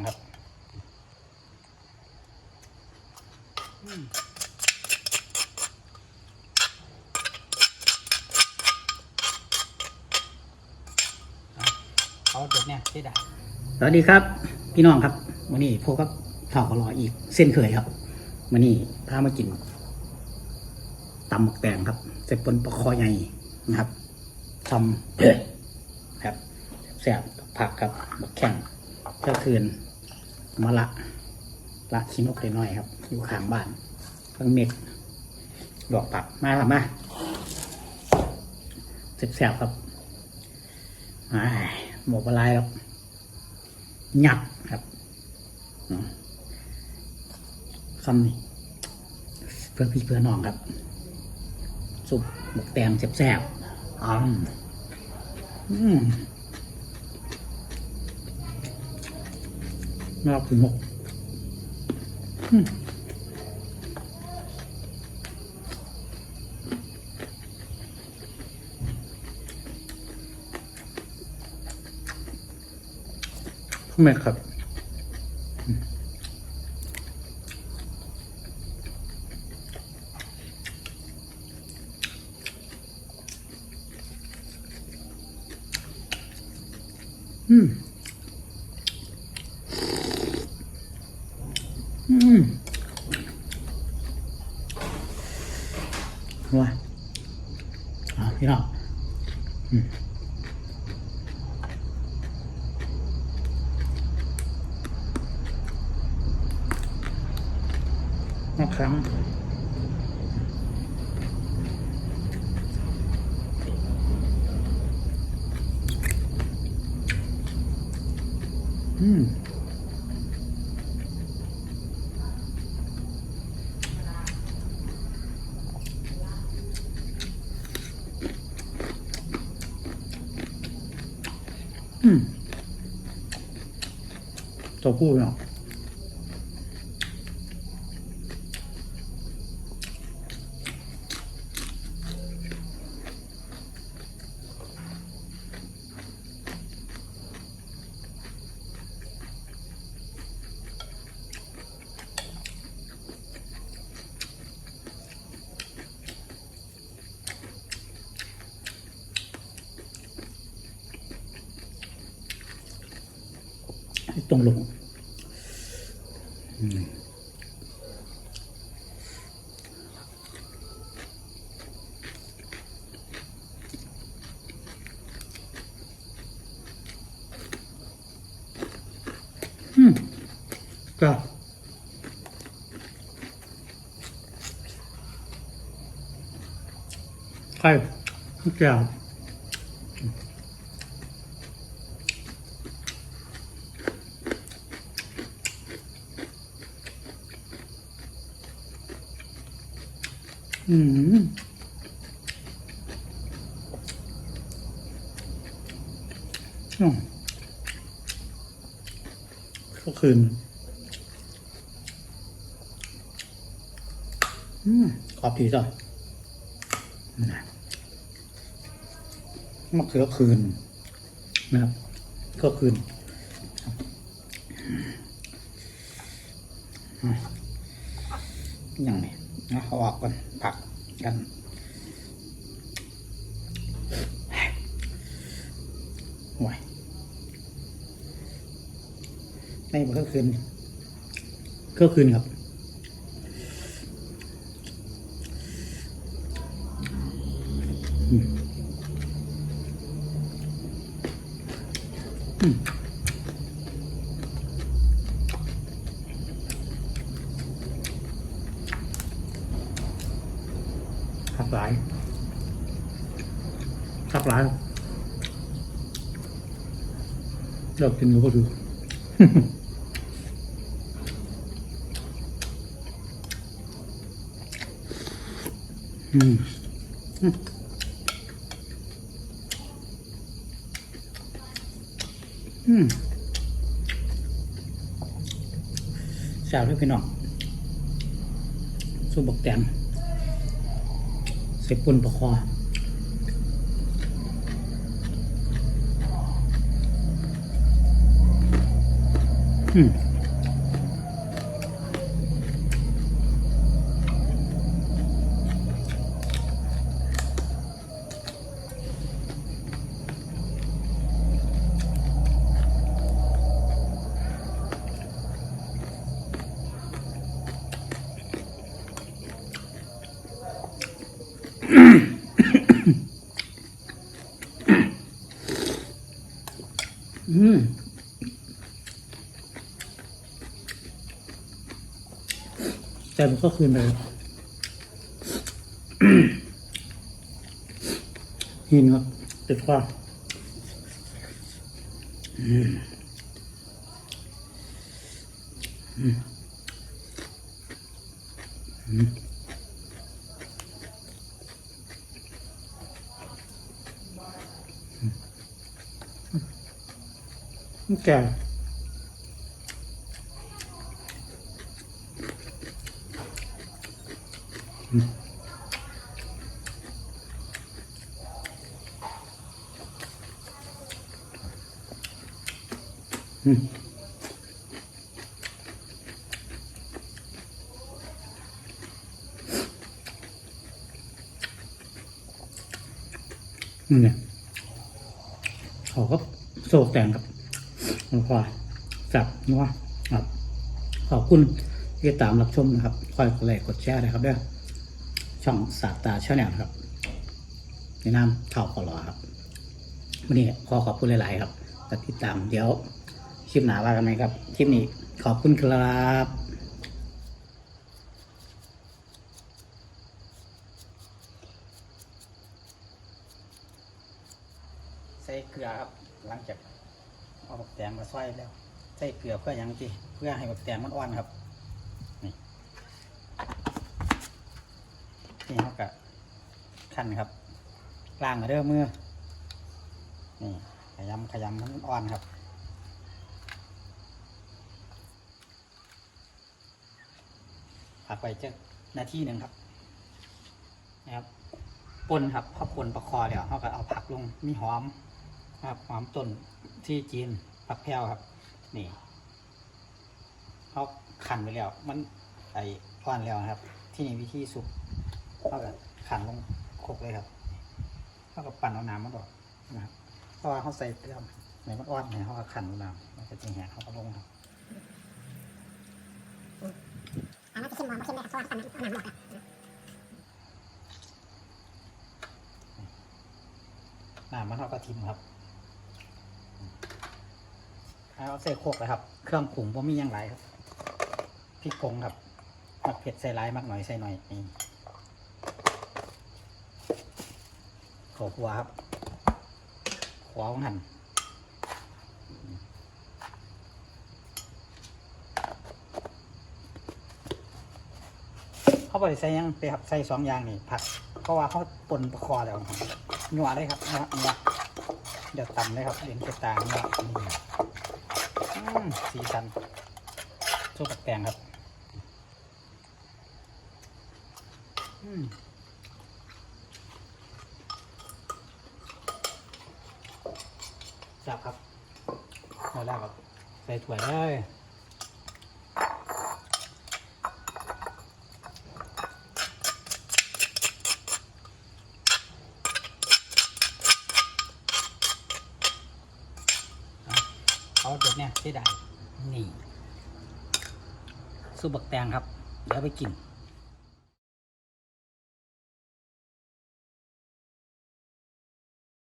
งครับเอาเอาเด็ดเนี่ยได้ได้สวัสดีครับ พี่น้องครับวันนี้พบกับข่าวขอรออีกเส้นเคยครับวันนี้พามากินตำหมกแตงครับเสร็จปนปลาคอใหญ่นะครับทำครับแสบผักครับบักแข้งก็คืน มะละ ละชิ้นนกน้อยครับ อยู่ข้างบ้านเพิ่งเม็ดดอกผักมาครับมาแสบครับไอ้หมกปลายครับหยักครับคำนี้เพื่อพี่เพื่อน้องครับ สุปหมกแตงแสบๆอืม มน่ากินมากอืมพ่อแม่ครับอืมอืม อืม ว้าอะพี่น้องอืมนักครั้งอืมอืม ตัวผู้เนาะ ตรงลง อืมก็ไข่แก้ อืมก็คืน อืมขอบทีจ้ะมะเขือคืนนะครับก็คืนอืมยังไงนะเอาออกก่อนผักกันห่วยในมันก็คืนก็คืนครับอืมอืมขับ หลายขับหลายชอยากกินหมูก็ดูอืมอืมอืมแซ่บด้วยพี่น้องสูบบักแตง ใส่ปุ่นประคออืมอืม แต่มันก็คืนไปหินครับติดฟ้าอืมอืมอืมมันแก่ อืมนี่เนี่ยเขาก็โศกแต่งครับหลวงพ่อจับนัวครับ ขอบคุณที่ติดตามรับชมนะครับ คอยกดไลค์กดแชร์นะครับเด้อ ช่องสาตาชาแนลครับในนามเท่าขอรอครับวันนี้ขอขอบคุณหลาย ๆ ครับติดตามเดี๋ยวคลิปหนาว่ากันไหมครับ คลิปนี้ขอบคุณครับใส่เกลือครับหลังจากเอาบักแตงมาซอยแล้ว ใส่เกลือเพื่อหยังจีเพื่อให้บักแตงมันอ่อนครับ นี่นี่เขากะ ขั้นครับล้างมเด้อมือนี่ขยำขยำมันอ่อนครับผักไปเจ้านาทีหนึ่งครับนะครับปนครับพอปนประคอเดี๋ยวเขาก็เอาผักลงมีหอมครับหอมต้นที่จีนผักแพรวครับ นี่เขาขันไปแล้ว มันไอ้อ่อนแล้วครับ ที่นี่วิธีสุกเขาก็ขันลง คกเลยครับเขาก็ปั่นเอาน้ำมันออกนะครับเพราะว่าเขาใส่เกลือในมันอ่อนเนี่ยเขาก็ขันเอาน้ำมันจะแห้งเขาก็ลงครับอันนั้นจะเข้มมากเข้มได้ครับเพราะว่าตอนนั้นเอาน้ำหมดอะน้ำมันเขาก็ทิมครับเอาใส่โคกเลยครับ เครื่องปรุงผมมีอย่างไรครับพริกผงครับ มักเผ็ดใส่ร้ายมากหน่อยใส่หน่อยนี่ ขอหัวครับหัวของหันเขาบริใส่ยังไปครับใส่สองอย่างนี่ผัดเพราะว่าเขาปนประคอแล้วครับหนัวเลยครับเนื้อเนื้อเดี๋ยวตำเลยครับเห็นเกตาเนื้อนี่อืมสีสันซุปแตงครับ อืม จับครับพอแล้วครับใส่ถ้วยเลยเอาเด็ดเนี่ยเสียดายนี่ซุปบักแตงครับ เดี๋ยวไปกิน